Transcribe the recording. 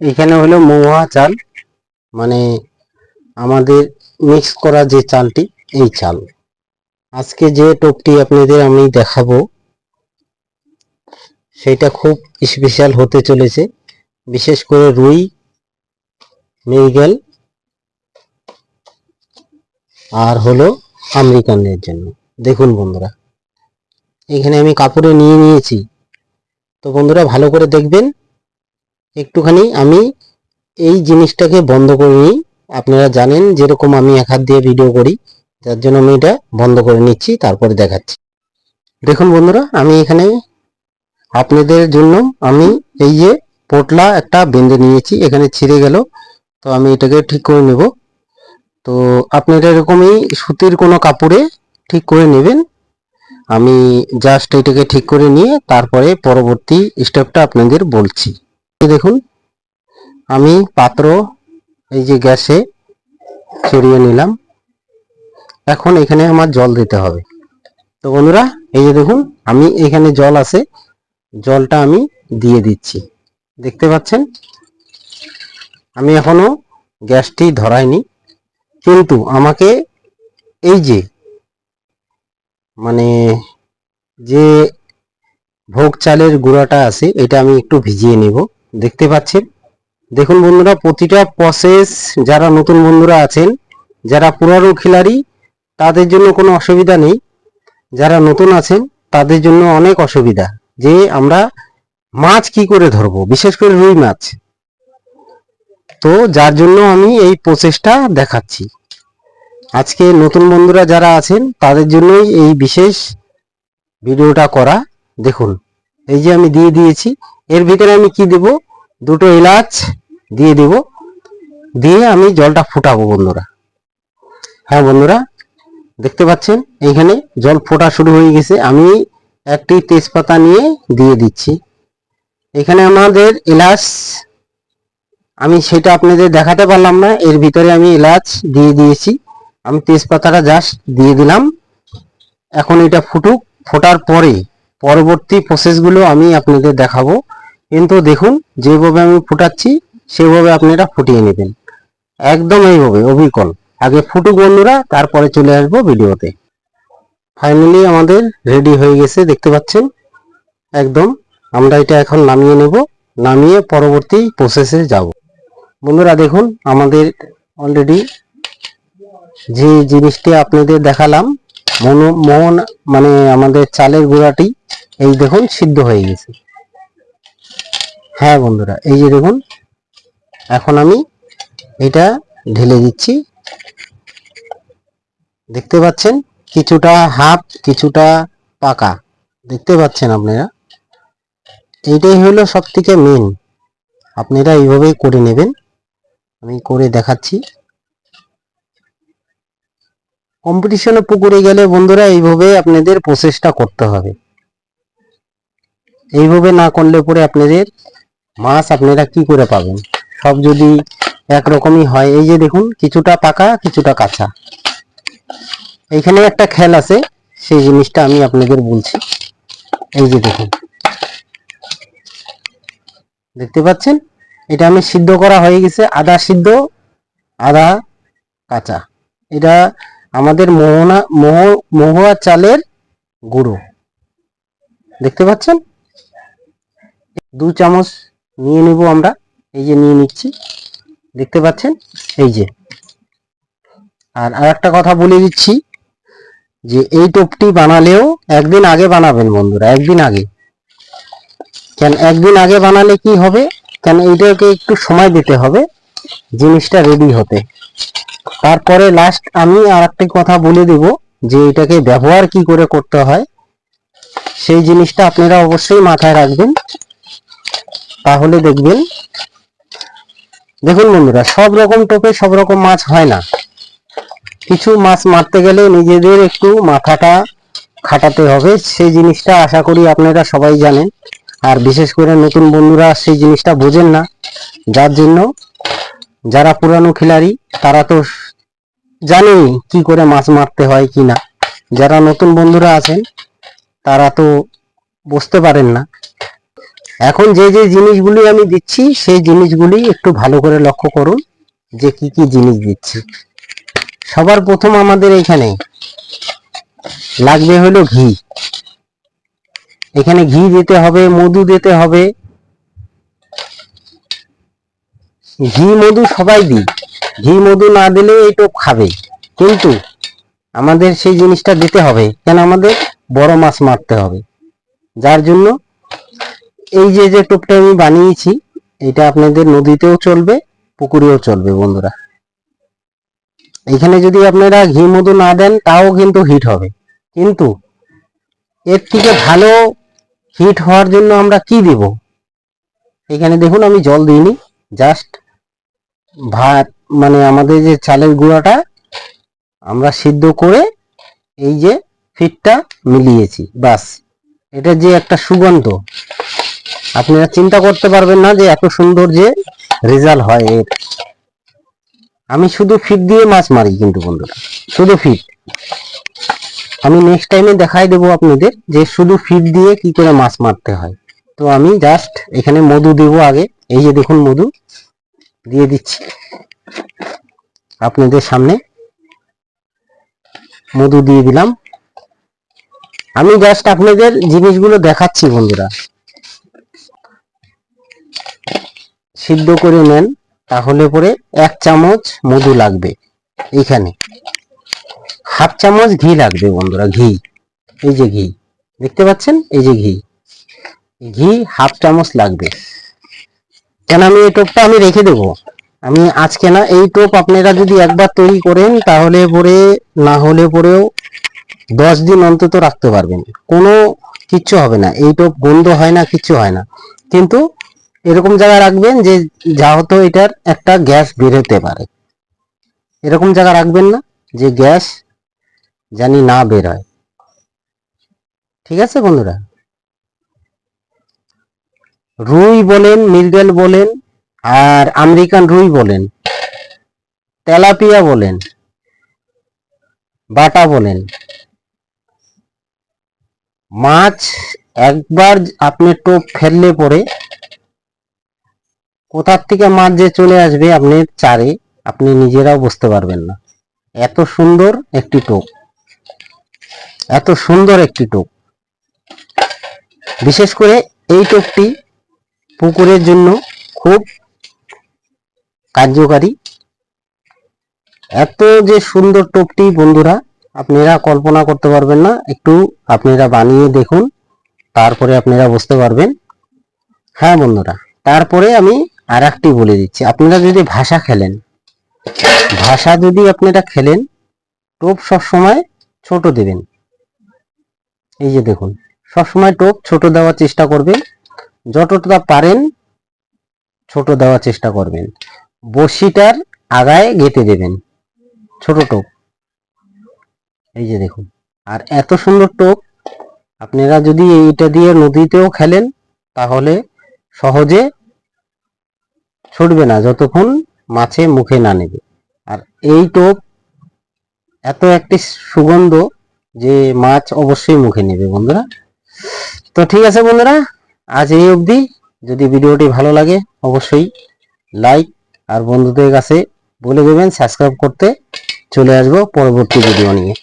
এখানে হলো মহুয়া চাল মানে আমাদের মিক্স করা যে চালটি, এই চাল। আজকে যে টোপটি আপনাদের আমি দেখাবো, সেটা খুব স্পেশাল হতে চলেছে। বিশেষ করে রুই, মৃগেল, আর হলো আমেরিকানদের জন্য। দেখুন বন্ধুরা, এখানে আমি কাপড়ে নিয়ে নিয়েছি। তো বন্ধুরা, ভালো করে দেখবেন। একটুখানি আমি এই জিনিসটাকে বন্ধ করে নিই। আপনারা জানেন যেরকম আমি এক হাত দিয়ে ভিডিও করি যার জন্য আমি এটা বন্ধ করে নিচ্ছি, তারপরে দেখাচ্ছি। দেখুন বন্ধুরা, আমি এখানে আপনাদের জন্য আমি এই যে পোটলা একটা বেঁধে নিয়েছি, এখানে ছিঁড়ে গেল। তো আমি এটাকে ঠিক করে নেব। তো আপনারা এরকমই সুতির কোনো কাপড়ে ঠিক করে নেবেন। আমি জাস্ট এটাকে ঠিক করে নিয়ে তারপরে পরবর্তী স্টেপটা আপনাদের বলছি। দেখুন, আমি পাত্র এই যে গ্যাসে চড়িয়ে নিলাম। এখন এখানে আমার জল দিতে হবে। তো বন্ধুরা, এই যে দেখুন, আমি এখানে জল আছে, জলটা আমি দিয়ে দিচ্ছি। দেখতে পাচ্ছেন? আমি এখনও গ্যাসটি ধরাইনি। কিন্তু আমাকে এই যে মানে যে ভোগ চালের গুঁড়াটা আছে, এটা আমি একটু ভিজিয়ে নেব। দেখতে পাচ্ছেন? দেখুন বন্ধুরা, প্রতিটা প্রসেস যারা নতুন বন্ধুরা আছেন, যারা পুরানো খিলাড়ি, তাদের জন্য কোনো অসুবিধা নেই। যারা নতুন আছেন, তাদের জন্য অনেক অসুবিধা। যে আমরা মাছ কি করে ধরবো? বিশেষ করে রুই মাছ। তো যার জন্য আমি এই প্রসেসটা দেখাচ্ছি। আজকে নতুন বন্ধুরা যারা আছেন, তাদের জন্যই এই বিশেষ ভিডিওটা করা। দেখুন। এই যে আমি দিয়ে দিয়েছি, এর ভিতরে আমি কি দেব? দুটো এলাচ দিয়ে দেব। দিয়ে আমি জলটা ফুটাবো বন্ধুরা। হ্যাঁ বন্ধুরা, দেখতে পাচ্ছেন? এইখানে জল ফোটা শুরু হয়ে গেছে। আমি একটি তেজপাতা নিয়ে দিয়ে দিচ্ছি। এখানে আমাদের এলাচ, আমি সেটা আপনাদের দেখাতে পারলাম না। এর ভিতরে আমি এলাচ দিয়ে দিয়েছি। আমি তেজপাতাটা জাস্ট দিয়ে দিলাম। এখন এটা ফুটুক, ফোটার পরে পরবর্তী প্রসেসগুলো আমি আপনাদের দেখাবো। কিন্তু দেখুন, যেভাবে আমি ফুটাচ্ছি, সেভাবে আপনারা ফুটিয়ে নেবেন। একদম এইভাবে, অবিকল। আগে ফুটুক বন্ধুরা, তারপরে চলে আসব ভিডিওতে। ফাইনালি আমাদের রেডি হয়ে গেছে, দেখতে পাচ্ছেন? একদম, আমরা এটা এখন নামিয়ে নেব। নামিয়ে পরবর্তী প্রসেসে যাব। বন্ধুরা, দেখুন, আমাদের অলরেডি যে জিনিসটি আপনাদের দেখালাম মোহন মানে আমাদের চালের গুঁড়াটি, এই দেখুন, সিদ্ধ হয়ে গেছে। হ্যাঁ বন্ধুরা, এই যে দেখুন, এখন আমি এটা ঢেলে দিচ্ছি। দেখতে পাচ্ছেন, কিছুটা হাফ, কিছুটা পাকা। দেখতে পাচ্ছেন আপনারা? এইটাই হলো সব থেকে মেন আপনারা এইভাবেই করে নেবেন। আমি করে দেখাচ্ছি। কম্পিটিশনে পুকুরে গেলে বন্ধুরা এইভাবে আপনাদের প্রসেসটা করতে হবে। এইভাবে না করলে পরে আপনাদের মাছ আপনারা কি করে পাবেন? সব যদি একরকমই হয়, এই যে দেখুন, কিছুটা পাকা, কিছুটা কাঁচা। এইখানে একটা খেল আছে, সেই জিনিসটা আমি আপনাদের বলছি। এই যে দেখুন। দেখতে পাচ্ছেন? এটা আমি সিদ্ধ করা হয়ে গেছে, আদা সিদ্ধ, আদা কাঁচা। এটা আমাদের মোহনা, মোহ, মহুয়া চালের গুঁড়ো। দেখতে পাচ্ছেন? দু চামচ নিয়ে নেব আমরা। এই যে নিয়ে নিচ্ছি। দেখতে পাচ্ছেন? এই যে। আর আর একটা কথা বলে দিচ্ছি যে, এই টোপটি বানালেও একদিন আগে বানাবেন বন্ধুরা, একদিন আগে। কেন একদিন আগে বানালে কি হবে? কেন এইটাকে একটু সময় দিতে হবে, জিনিসটা রেডি হতে। তারপরে লাস্ট আমি আর একটি কথা বলে দেব, যে এটাকে ব্যবহার কি করে করতে হয়, সেই জিনিসটা আপনারা অবশ্যই মাথায় রাখবেন। তাহলে দেখবেন, দেখুন বন্ধুরা, সব রকম টোপে সব রকম মাছ হয় না। কিছু মাছ মারতে গেলে নিজেদের একটু মাথাটা খাটাতে হবে, সেই জিনিসটা আশা করি আপনারা সবাই জানেন। আর বিশেষ করে নতুন বন্ধুরা সেই জিনিসটা বোঝেন না, যার জন্য যারা পুরানো খেলাড়ি, তারা তো জানেই কি করে মাছ মারতে হয় কি না। যারা নতুন বন্ধুরা আছেন, তারা তো বুঝতে পারেন না। এখন যে যে জিনিসগুলি আমি দিচ্ছি, সেই জিনিসগুলি একটু ভালো করে লক্ষ্য করুন যে কি কি জিনিস দিচ্ছি। সবার প্রথম আমাদের এখানে লাগবে হলো ঘি। এখানে ঘি দিতে হবে, মধু দিতে হবে ঘি মধু সবাই দিই। ঘি মধু না দিলে এই টোপ খাবে। কিন্তু আমাদের সেই জিনিসটা দিতে হবে, কেন আমাদের বড় মাছ মারতে হবে। যার জন্য এই যে যে টোপটা আমি বানিয়েছি, এটা আপনাদের নদীতেও চলবে, পুকুরেও চলবে বন্ধুরা। এখানে যদি আপনারা ঘি মধু না দেন, তাও কিন্তু হিট হবে। কিন্তু এর থেকে ভালো হিট হওয়ার জন্য আমরা কি দেব? এখানে দেখুন, আমি জল দিইনি, জাস্ট ভাত মানে আমাদের যে চালের গুঁড়াটা, আমরা সিদ্ধ করে এই যে ফিটটা মিলিয়েছি বাস এটা যে একটা সুগন্ধ। আপনারা চিন্তা করতে পারবেন না যে এত সুন্দর যে রেজাল্ট হয় এর। আমি শুধু ফিট দিয়ে মাছ মারি কিন্তু বন্ধুরা, শুধু ফিট। আমি নেক্সট টাইমে দেখাই দেবো আপনাদের যে শুধু ফিট দিয়ে কি করে মাছ মারতে হয়। তো আমি জাস্ট এখানে মধু দেব আগে, এই যে দেখুন মধু। দিয়ে দিচ্ছি। আপনাদের সামনে মধু দিয়ে দিলাম। আমি জাস্ট আপনাদের জিনিসগুলো দেখাচ্ছি বন্ধুরা। সিদ্ধ করে নেন, তাহলে পরে এক চামচ মধু লাগবে এইখানে। হাফ চামচ ঘি লাগবে বন্ধুরা, ঘি। এই যে ঘি, দেখতে পাচ্ছেন? এই যে ঘি। ঘি হাফ চামচ লাগবে। কেন আমি এই টোপটা আমি রেখে দেবো? আমি আজকে না এই টোপ আপনারা যদি একবার তৈরি করেন, তাহলে পরে না হলে পরেও দশ দিন অন্তত রাখতে পারবেন। কোনো কিচ্ছু হবে না। এই টোপ গন্ধ হয় না, কিচ্ছু হয় না। কিন্তু এরকম জায়গা রাখবেন যে যা হতো এটার একটা গ্যাস বেরোতে পারে। এরকম জায়গা রাখবেন না যে গ্যাস জানি না বের হয় ঠিক আছে বন্ধুরা? রুই বলেন মৃগেল বলেন, আর আমেরিকান রুই বলেন, তেলাপিয়া বলেন, বাটা বলেন। মাছ একবার আপনি টোপ ফেললে পরে কোথার থেকে মাছ যে চলে আসবে আপনি চারে, আপনি নিজেরাও বুঝতে পারবেন না। এত সুন্দর একটি টোপ। এত সুন্দর একটি টোপ। বিশেষ করে এই টোপটি পুকুরের জন্য খুব কার্যকারী। এত যে সুন্দর টোপটি বন্ধুরা, আপনারা কল্পনা করতে পারবেন না, একটু আপনারা বানিয়ে দেখুন, তারপরে আপনারা বুঝতে পারবেন। হ্যাঁ বন্ধুরা, তারপরে আমি আর বলে দিচ্ছি, আপনারা যদি ভাষা খেলেন, ভাষা যদি আপনারা খেলেন, টোপ সবসময় ছোট দেবেন। এই যে দেখুন, সবসময় টোপ ছোট দেওয়ার চেষ্টা করবেন। যতটা পারেন ছোট দেওয়ার চেষ্টা করবেন। বড়শিটার আগায় গেঁথে দেবেন, ছোট টোপ। এই যে দেখুন, আর এত সুন্দর টোপ, আপনারা যদি এইটা দিয়ে নদীতেও খেলেন, তাহলে সহজে ছুটবে না, যতক্ষণ মাছে মুখে না নেবে। আর এই টোপ এত একটি সুগন্ধ যে মাছ অবশ্যই মুখে নেবে, বন্ধুরা। তো ঠিক আছে, বন্ধুরা আজ এই অবধি। যদি ভিডিওটি ভালো লাগে, অবশ্যই লাইক আর বন্ধুদের কাছে বলে দেবেন সাবস্ক্রাইব করতে চলে আসব পরবর্তী ভিডিও নিয়ে।